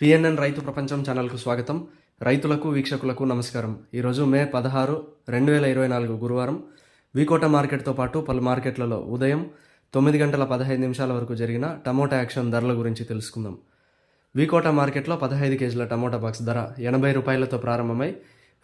PNN రైతు ప్రపంచం ఛానల్కు స్వాగతం. రైతులకు వీక్షకులకు నమస్కారం. ఈరోజు మే పదహారు రెండు వేల ఇరవై నాలుగు గురువారం. వీకోట మార్కెట్తో పాటు పలు మార్కెట్లలో ఉదయం తొమ్మిది గంటల పదహైదు నిమిషాల వరకు జరిగిన టమోటా యాక్షన్ ధరల గురించి తెలుసుకుందాం. వికోట మార్కెట్లో పదహైదు కేజీల టమోటా బాక్స్ ధర ఎనభై రూపాయలతో ప్రారంభమై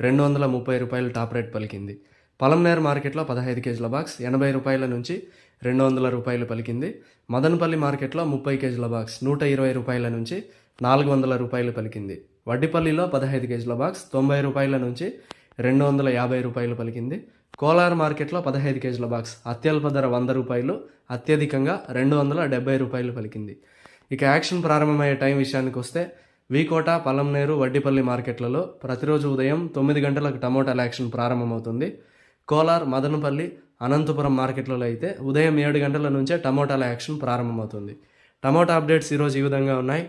రెండు వందల ముప్పై రూపాయలు టాప్ రేట్ పలికింది. పలంనేర్ మార్కెట్లో పదహైదు కేజీల బాక్స్ ఎనభై రూపాయల నుంచి రెండు వందల రూపాయలు పలికింది. మదనపల్లి మార్కెట్లో ముప్పై కేజీల బాక్స్ నూట ఇరవై రూపాయల నుంచి నాలుగు వందల రూపాయలు పలికింది. వడ్డిపల్లిలో పదహైదు కేజీల బాక్స్ తొంభై రూపాయల నుంచి రెండు వందల యాభై రూపాయలు పలికింది. కోలార్ మార్కెట్లో పదహైదు కేజీల బాక్స్ అత్యల్ప ధర వంద రూపాయలు అత్యధికంగా రెండు వందల డెబ్బై రూపాయలు పలికింది. ఇక యాక్షన్ ప్రారంభమయ్యే టైం విషయానికి వస్తే వీకోట పలంనేరు వడ్డిపల్లి మార్కెట్లలో ప్రతిరోజు ఉదయం తొమ్మిది గంటలకు టమోటాల యాక్షన్ ప్రారంభమవుతుంది. కోలార్ మదనపల్లి అనంతపురం మార్కెట్లలో అయితే ఉదయం ఏడు గంటల నుంచే టమోటాల యాక్షన్ ప్రారంభమవుతుంది. టమోటా అప్డేట్స్ ఈరోజు ఈ విధంగా ఉన్నాయి.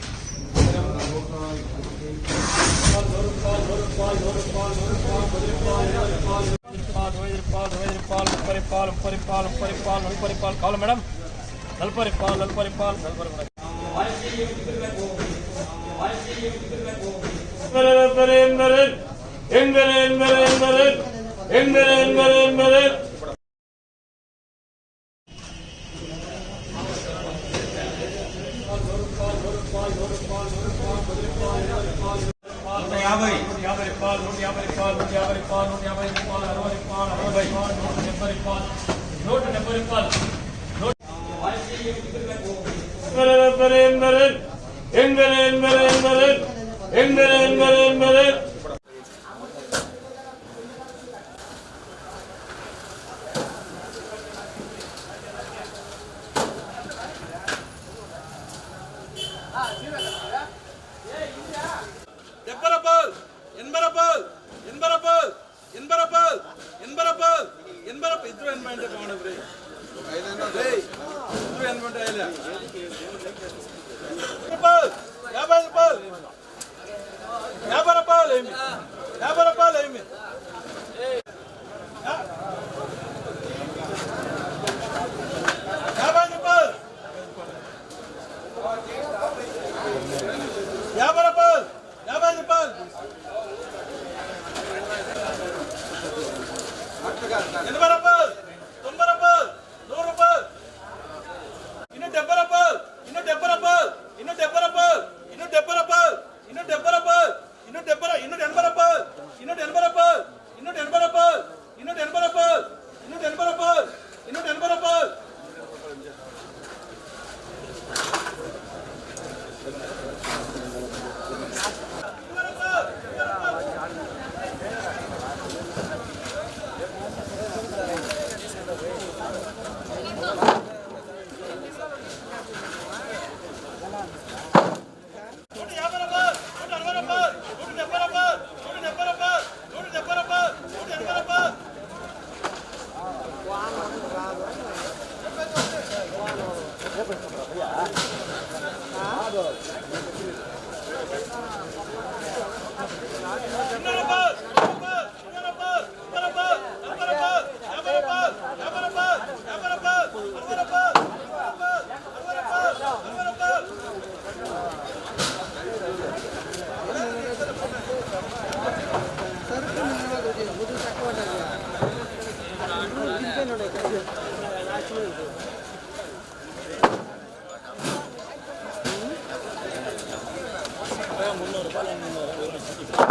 பரிபால் பரிபால் பரிபால் நல்பரிபால் கால மேடம் நல்பரிபால் நல்பரிபால் நல்பரிபால் எங்கள் எங்கள் எங்கள் எங்கள் எங்கள் எங்கள் రిపాల్ నూట యాభై రిపాల్ నూట యాభై రిపాల్ అరవై రిపాల్ అరవై రిపాల్ నూట డెబ్బై రిపాల్ నూట డెబ్బై రిపాల్ ఎంబరే ఎంబరే ఎంబరే ఎంబరే ఎంబరే ఎంబరే ఎంబరే ಏನ್ ಬರಪ್ಪ ಏನ್ ಬರಪ್ಪ ಇದ್ರು ಏನ್ ಮಾಡ್ಬೇಕು ಮಾಡಬ್ರಿ ಇದ್ರು ಏನ್ ಮಾಡ್ತಾ ಇಲ್ಲ నిలబడ Not above! よろしくお願いします。